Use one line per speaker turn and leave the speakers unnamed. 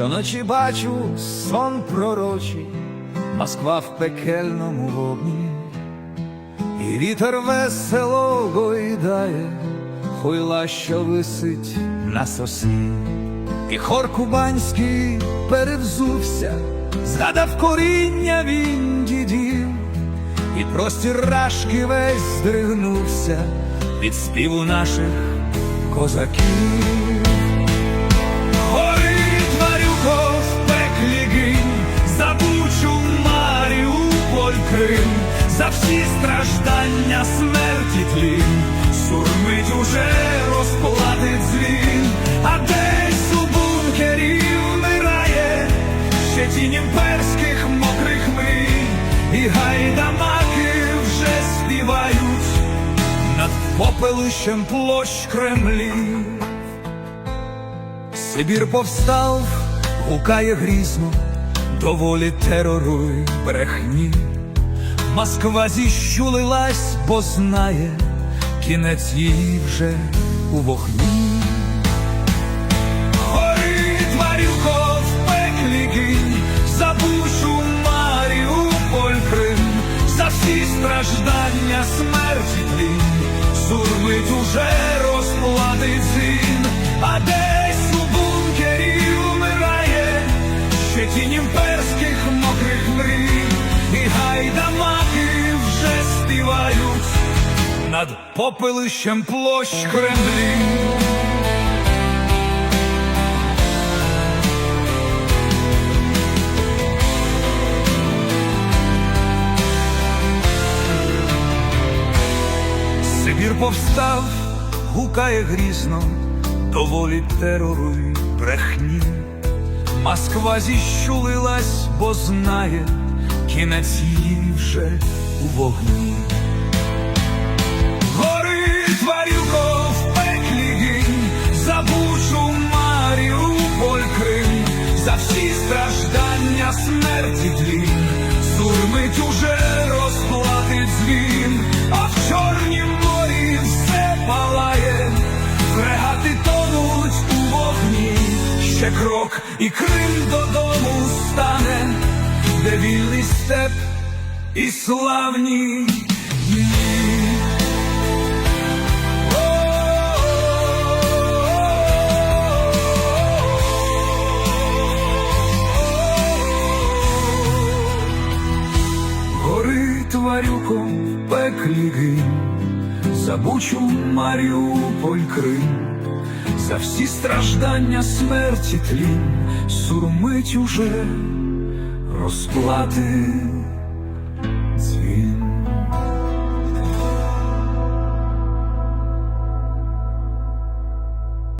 Щоночі бачу сон пророчий, Москва в пекельному вогні, і вітер весело гойдає, хуйла, що висить на сосні, і хор кубанський перевзувся, згадав коріння він дідів, і простір рашки весь здригнувся від співу наших козаків. За всі страждання, смерті тлін, сурмить уже розплатить дзвін, а десь у бункері вмирає ще тінь імперських мокрих мрій, і гайдамаки вже співають над попелищем площ Кремлів. Сибір повстав, гукає грізно, доволі терору й брехні. Москва зіщулилась, бо знає, кінець її вже у вогні. Горить Марюко в за Бучу, Маріуполь, Крим, за всі страждання, смерті тлін, сурмить уже розплатить зін, а десь співають над попелищем площ Кремлів. Сибір повстав, гукає грізно, доволі терору й брехні. Москва зіщулилась, бо знає, кінець її вже у вогні. Горить Варюко в за Бучу, Маріуполь, Крим, за всі страждання, смерті тлін, сурмить уже розплатить дзвін, а в Чорнім морі все палає, фрегати тонуть у вогні, ще крок і Крим додому стане, де вільний степ і славні дні. Гори тварюком в пеклі гинь, за Бучу, Маріуполь, Крим, за всі страждання, смерті тлін, сурмить уже розплати